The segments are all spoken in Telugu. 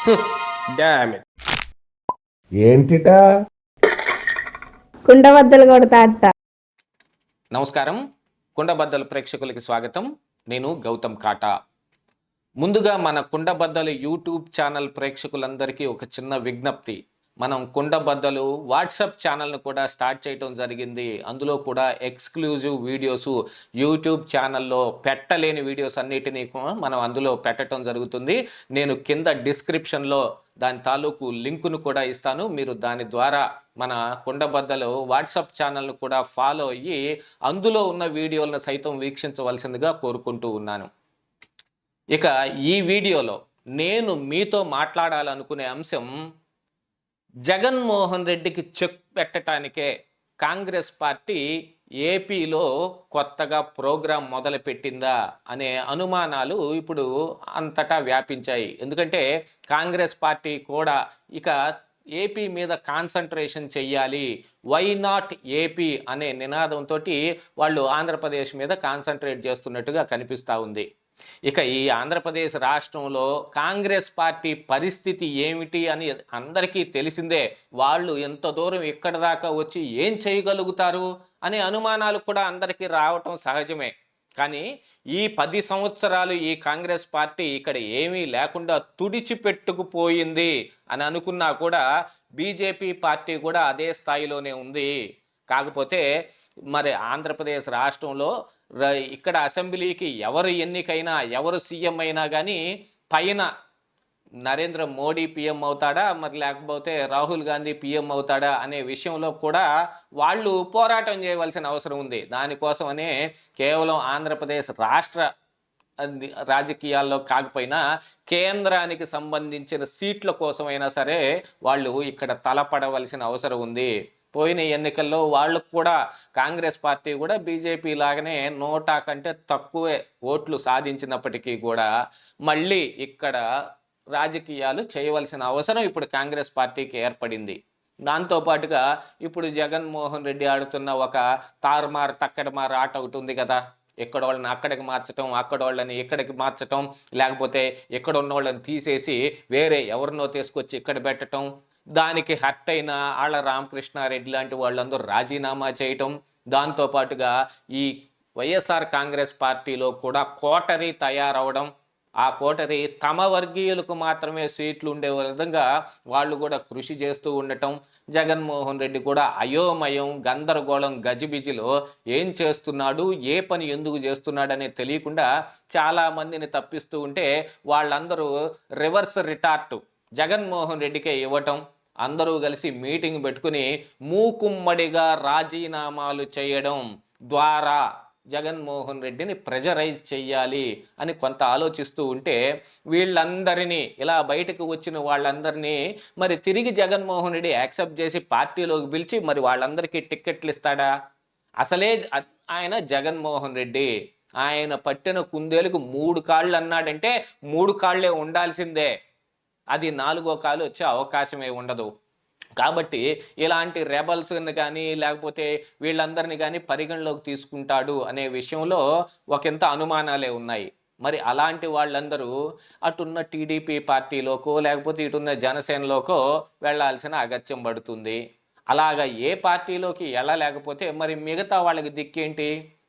ఏంటిటా? కుండబద్దలు కొడతా అట్ట నమస్కారం. కుండబద్దలు ప్రేక్షకులకి స్వాగతం. నేను గౌతమ్ కాటా. ముందుగా మన కుండబద్దలు యూట్యూబ్ ఛానల్ ప్రేక్షకులందరికీ ఒక చిన్న విజ్ఞప్తి. మనం కుండబద్దలు వాట్సాప్ ఛానల్ను కూడా స్టార్ట్ చేయడం జరిగింది. అందులో కూడా ఎక్స్క్లూజివ్ వీడియోస్ యూట్యూబ్ ఛానల్లో పెట్టలేని వీడియోస్ అన్నిటినీ కూడా మనం అందులో పెట్టడం జరుగుతుంది. నేను కింద డిస్క్రిప్షన్లో దాని తాలూకు లింకును కూడా ఇస్తాను. మీరు దాని ద్వారా మన కుండబద్దలు వాట్సాప్ ఛానల్ను కూడా ఫాలో అయ్యి అందులో ఉన్న వీడియోలను సైతం వీక్షించవలసిందిగా కోరుకుంటూ ఉన్నాను. ఇక ఈ వీడియోలో నేను మీతో మాట్లాడాలనుకునే అంశం జగన్మోహన్ రెడ్డికి చెక్ పెట్టడానికే కాంగ్రెస్ పార్టీ ఏపీలో కొత్తగా ప్రోగ్రాం మొదలుపెట్టిందా అనే అనుమానాలు ఇప్పుడు అంతటా వ్యాపించాయి. ఎందుకంటే కాంగ్రెస్ పార్టీ కూడా ఇక ఏపీ మీద కాన్సన్ట్రేషన్ చెయ్యాలి వై నాట్ ఏపీ అనే నినాదంతో వాళ్ళు ఆంధ్రప్రదేశ్ మీద కాన్సన్ట్రేట్ చేస్తున్నట్టుగా కనిపిస్తూ ఉంది. ఇక ఈ ఆంధ్రప్రదేశ్ రాష్ట్రంలో కాంగ్రెస్ పార్టీ పరిస్థితి ఏమిటి అని అందరికీ తెలిసిందే. వాళ్ళు ఎంత దూరం ఎక్కడ దాకా వచ్చి ఏం చేయగలుగుతారు అనే అనుమానాలు కూడా అందరికీ రావటం సహజమే. కానీ ఈ పది సంవత్సరాలు ఈ కాంగ్రెస్ పార్టీ ఇక్కడ ఏమీ లేకుండా తుడిచిపెట్టుకుపోయింది అని అనుకున్నా కూడా బీజేపీ పార్టీ కూడా అదే స్థాయిలోనే ఉంది. కాకపోతే మరి ఆంధ్రప్రదేశ్ రాష్ట్రంలో ర- ఇక్కడ అసెంబ్లీకి ఎవరు ఎన్నికైనా ఎవరు సీఎం అయినా కానీ పైన నరేంద్ర మోడీ పీఎం అవుతాడా? మరి లేకపోతే రాహుల్ గాంధీ పీఎం అవుతాడా? అనే విషయంలో కూడా వాళ్ళు పోరాటం చేయవలసిన అవసరం ఉంది. దానికోసమనే కేవలం ఆంధ్రప్రదేశ్ రాష్ట్ర రాజకీయాల్లో కాకపోయినా కేంద్రానికి సంబంధించిన సీట్ల కోసమైనా సరే వాళ్ళు ఇక్కడ తలపడవలసిన అవసరం ఉంది. పోయిన ఎన్నికల్లో వాళ్ళకు కూడా కాంగ్రెస్ పార్టీ కూడా బీజేపీ లాగానే నోటా కంటే తక్కువే ఓట్లు సాధించినప్పటికీ కూడా మళ్ళీ ఇక్కడ రాజకీయాలు చేయవలసిన అవసరం ఇప్పుడు కాంగ్రెస్ పార్టీకి ఏర్పడింది. దాంతో పాటుగా ఇప్పుడు జగన్మోహన్ రెడ్డి ఆడుతున్న ఒక తారుమార్ తక్కడమారు ఆట ఒకటి ఉంది కదా. ఎక్కడ వాళ్ళని అక్కడికి మార్చటం అక్కడ వాళ్ళని ఇక్కడికి మార్చటం లేకపోతే ఎక్కడ ఉన్న వాళ్ళని తీసేసి వేరే ఎవరినో తీసుకొచ్చి ఇక్కడ పెట్టటం దానికి హర్ట్ అయిన ఆళ్ళ రామకృష్ణారెడ్డి లాంటి వాళ్ళందరూ రాజీనామా చేయటం దాంతో పాటుగా ఈ వైఎస్ఆర్ కాంగ్రెస్ పార్టీలో కూడా కోటరీ తయారవడం ఆ కోటరీ తమ వర్గీయులకు మాత్రమే సీట్లు ఉండే విధంగా వాళ్ళు కూడా కృషి చేస్తూ ఉండటం జగన్మోహన్ రెడ్డి కూడా అయోమయం గందరగోళం గజిబిజిలో ఏం చేస్తున్నాడు ఏ పని ఎందుకు చేస్తున్నాడనే తెలియకుండా చాలా మందిని తప్పిస్తూ ఉంటే వాళ్ళందరూ రివర్స్ రిటార్ట్ జగన్మోహన్ రెడ్డికే ఇవ్వటం అందరూ కలిసి మీటింగ్ పెట్టుకుని మూకుమ్మడిగా రాజీనామాలు చేయడం ద్వారా జగన్మోహన్ రెడ్డిని ప్రెజరైజ్ చెయ్యాలి అని కొంత ఆలోచిస్తూ ఉంటే వీళ్ళందరినీ ఇలా బయటకు వచ్చిన వాళ్ళందరినీ మరి తిరిగి జగన్మోహన్ రెడ్డి యాక్సెప్ట్ చేసి పార్టీలోకి పిలిచి మరి వాళ్ళందరికీ టిక్కెట్లు ఇస్తాడా? అసలే ఆయన జగన్మోహన్ రెడ్డి. ఆయన పట్టిన కుందేలకు మూడు కాళ్ళు అన్నాడంటే మూడు కాళ్ళే ఉండాల్సిందే. అది నాలుగో కాలు వచ్చే అవకాశమే ఉండదు. కాబట్టి ఇలాంటి రెబల్స్ని కానీ లేకపోతే వీళ్ళందరినీ కానీ పరిగణలోకి తీసుకుంటాడు అనే విషయంలో ఒకంత అనుమానాలే ఉన్నాయి. మరి అలాంటి వాళ్ళందరూ అటున్న టీడీపీ పార్టీలోకో లేకపోతే ఇటున్న జనసేనలోకో వెళ్ళాల్సిన అగత్యం పడుతుంది. అలాగా ఏ పార్టీలోకి వెళ్ళలేకపోతే మరి మిగతా వాళ్ళకి దిక్కేంటి?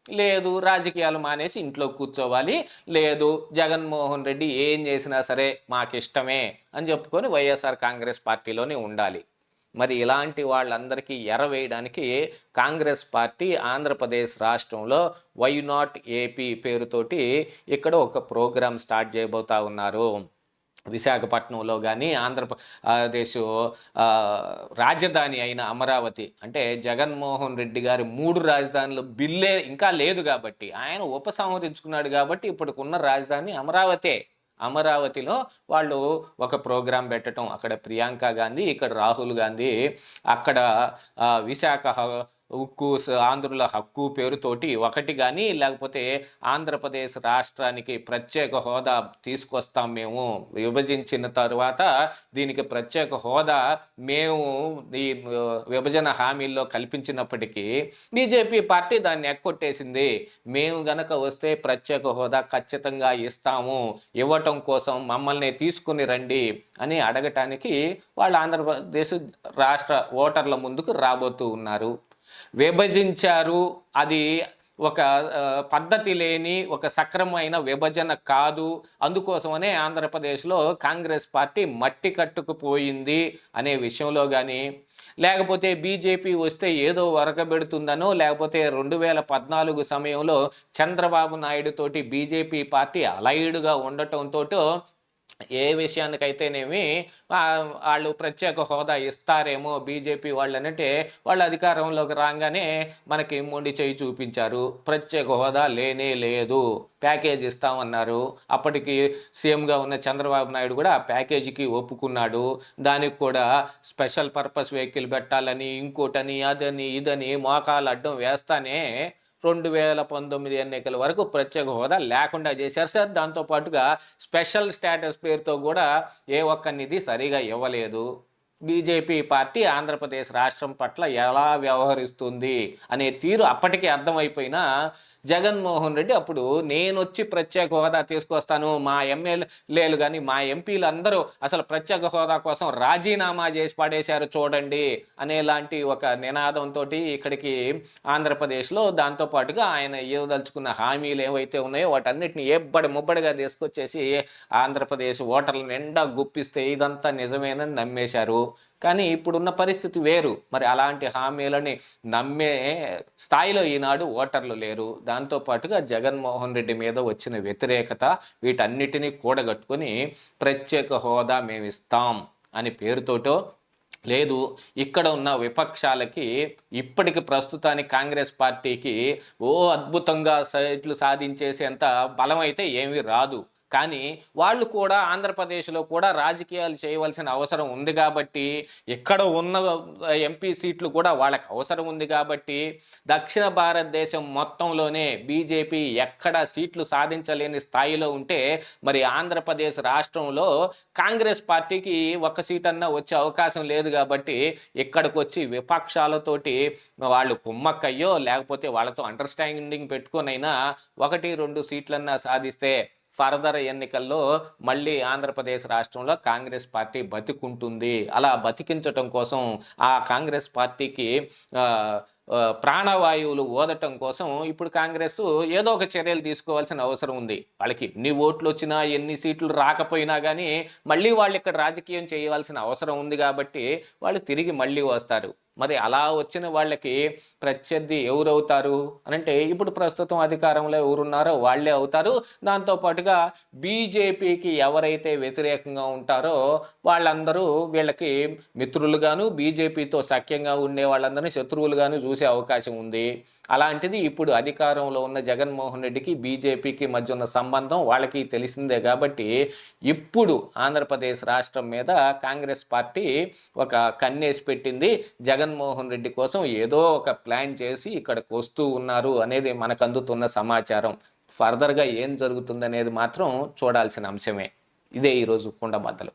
లేదు రాజకీయాలు మానేసి ఇంట్లో కూర్చోవాలి. లేదు జగన్మోహన్ రెడ్డి ఏం చేసినా సరే మాకు ఇష్టమే అని చెప్పుకొని వైఎస్ఆర్ కాంగ్రెస్ పార్టీలోనే ఉండాలి. మరి ఇలాంటి వాళ్ళందరికీ ఎరవేయడానికి కాంగ్రెస్ పార్టీ ఆంధ్రప్రదేశ్ రాష్ట్రంలో వై నాట్ ఏపీ పేరుతోటి ఇక్కడ ఒక ప్రోగ్రాం స్టార్ట్ చేయబోతా ఉన్నారు. విశాఖపట్నంలో కానీ ఆంధ్రప్రదేశ్ రాజధాని అయిన అమరావతి. అంటే జగన్మోహన్ రెడ్డి గారి మూడు రాజధానులు బిల్లే ఇంకా లేదు కాబట్టి ఆయన ఉపసంహరించుకున్నాడు కాబట్టి ఇప్పటికున్న రాజధాని అమరావతే. అమరావతిలో వాళ్ళు ఒక ప్రోగ్రాం పెట్టడం అక్కడ ప్రియాంక గాంధీ ఇక్కడ రాహుల్ గాంధీ అక్కడ విశాఖ ఉక్కు ఆంధ్రుల హక్కు పేరుతోటి ఒకటి కానీ లేకపోతే ఆంధ్రప్రదేశ్ రాష్ట్రానికి ప్రత్యేక హోదా తీసుకొస్తాం మేము. విభజించిన తర్వాత దీనికి ప్రత్యేక హోదా మేము ఈ విభజన హామీల్లో కల్పించినప్పటికీ బీజేపీ పార్టీ దాన్ని ఎక్కొట్టేసింది. మేము గనక వస్తే ప్రత్యేక హోదా ఖచ్చితంగా ఇస్తాము. ఇవ్వటం కోసం మమ్మల్ని తీసుకుని రండి అని అడగటానికి వాళ్ళు ఆంధ్రప్రదేశ్ రాష్ట్ర ఓటర్ల ముందుకు రాబోతూ ఉన్నారు. విభజించారు. అది ఒక పద్ధతి లేని ఒక సక్రమమైన విభజన కాదు. అందుకోసమనే ఆంధ్రప్రదేశ్లో కాంగ్రెస్ పార్టీ మట్టి కట్టుకుపోయింది అనే విషయంలో కానీ లేకపోతే బీజేపీ వస్తే ఏదో వరకబెడుతుందనో లేకపోతే రెండు వేల పద్నాలుగు సమయంలో చంద్రబాబు నాయుడు తోటి బీజేపీ పార్టీ అలైడ్గా ఉండటంతో ఏ విషయానికైతేనేమి వాళ్ళు ప్రత్యేక హోదా ఇస్తారేమో బీజేపీ వాళ్ళనంటే వాళ్ళు అధికారంలోకి రాగానే మనకి మొండి చేయి చూపించారు. ప్రత్యేక హోదా లేనే లేదు. ప్యాకేజ్ ఇస్తామన్నారు. అప్పటికి సీఎంగా ఉన్న చంద్రబాబు నాయుడు కూడా ఆ ప్యాకేజీకి ఒప్పుకున్నాడు. దానికి కూడా స్పెషల్ పర్పస్ వెహికల్ పెట్టాలని ఇంకోటని అదని ఇదని మోకాలు అడ్డం వేస్తానే రెండు వేల పంతొమ్మిది ఎన్నికల వరకు ప్రత్యేక హోదా లేకుండా చేశారు సార్. దాంతో పాటుగా స్పెషల్ స్టేటస్ పేరుతో కూడా ఏ ఒక్క నిధి సరిగా ఇవ్వలేదు. బీజేపీ పార్టీ ఆంధ్రప్రదేశ్ రాష్ట్రం పట్ల ఎలా వ్యవహరిస్తుంది అనే తీరు అప్పటికే అర్థమైపోయినా జగన్మోహన్ రెడ్డి అప్పుడు నేను వచ్చి ప్రత్యేక హోదా తీసుకొస్తాను. మా ఎమ్మెల్యేలు కానీ మా ఎంపీలు అందరూ అసలు ప్రత్యేక హోదా కోసం రాజీనామా చేసి పడేశారు చూడండి అనేలాంటి ఒక నినాదంతో ఇక్కడికి ఆంధ్రప్రదేశ్లో దాంతో పాటుగా ఆయన ఇవ్వదలుచుకున్న హామీలు ఏవైతే ఉన్నాయో వాటన్నిటిని ఎబ్బడి ముబ్బడిగా తీసుకొచ్చేసి ఆంధ్రప్రదేశ్ ఓటర్ల నిండా గుప్పిస్తే ఇదంతా నిజమేనని నమ్మేశారు. కానీ ఇప్పుడున్న పరిస్థితి వేరు. మరి అలాంటి హామీలని నమ్మే స్థాయిలో ఈనాడు ఓటర్లు లేరు. దాంతో పాటుగా జగన్మోహన్ రెడ్డి మీద వచ్చిన వ్యతిరేకత వీటన్నిటినీ కూడగట్టుకొని ప్రత్యేక హోదా మేము ఇస్తాం అని పేరుతోటో లేదు ఇక్కడ ఉన్న విపక్షాలకి ఇప్పటికి ప్రస్తుతానికి కాంగ్రెస్ పార్టీకి ఓ అద్భుతంగా సైట్లు సాధించేసేంత బలం అయితే ఏమీ రాదు. కానీ వాళ్ళు కూడా ఆంధ్రప్రదేశ్లో కూడా రాజకీయాలు చేయవలసిన అవసరం ఉంది కాబట్టి ఇక్కడ ఉన్న ఎంపీ సీట్లు కూడా వాళ్ళకి అవసరం ఉంది కాబట్టి దక్షిణ భారతదేశం మొత్తంలోనే బీజేపీ ఎక్కడ సీట్లు సాధించలేని స్థాయిలో ఉంటే మరి ఆంధ్రప్రదేశ్ రాష్ట్రంలో కాంగ్రెస్ పార్టీకి ఒక సీట్ అన్నా వచ్చే అవకాశం లేదు కాబట్టి ఇక్కడికి వచ్చి విపక్షాలతోటి వాళ్ళు కుమ్మక్కయ్యో లేకపోతే వాళ్ళతో అండర్స్టాండింగ్ పెట్టుకొనైనా ఒకటి రెండు సీట్లన్నా సాధిస్తే ఫర్దర్ ఎన్నికల్లో మళ్ళీ ఆంధ్రప్రదేశ్ రాష్ట్రంలో కాంగ్రెస్ పార్టీ బతికుంటుంది. అలా బతికించటం కోసం ఆ కాంగ్రెస్ పార్టీకి ప్రాణవాయువులు ఓదటం కోసం ఇప్పుడు కాంగ్రెస్ ఏదో ఒక చర్యలు తీసుకోవాల్సిన అవసరం ఉంది. వాళ్ళకి ఎన్ని ఓట్లు వచ్చినా ఎన్ని సీట్లు రాకపోయినా కానీ మళ్ళీ వాళ్ళు ఇక్కడ రాజకీయం చేయవలసిన అవసరం ఉంది కాబట్టి వాళ్ళు తిరిగి మళ్ళీ వస్తారు. మరి అలా వచ్చిన వాళ్ళకి ప్రత్యర్థి ఎవరవుతారు? అంటే ఇప్పుడు ప్రస్తుతం అధికారంలో ఎవరున్నారో వాళ్ళే అవుతారు. దాంతో పాటుగా బీజేపీకి ఎవరైతే వ్యతిరేకంగా ఉంటారో వాళ్ళందరూ వీళ్ళకి మిత్రులుగాను బీజేపీతో సఖ్యంగా ఉండే వాళ్ళందరినీ శత్రువులుగాను చూసే అవకాశం ఉంది. అలాంటిది ఇప్పుడు అధికారంలో ఉన్న జగన్మోహన్ రెడ్డికి బీజేపీకి మధ్య ఉన్న సంబంధం వాళ్ళకి తెలిసిందే కాబట్టి ఇప్పుడు ఆంధ్రప్రదేశ్ రాష్ట్రం మీద కాంగ్రెస్ పార్టీ ఒక కన్నేసి పెట్టింది. జగన్మోహన్ రెడ్డి కోసం ఏదో ఒక ప్లాన్ చేసి ఇక్కడికి వస్తూ ఉన్నారు అనేది మనకు అందుతున్న సమాచారం. ఫర్దర్గా ఏం జరుగుతుందనేది మాత్రం చూడాల్సిన అంశమే. ఇదే ఈరోజు కుండబద్దలు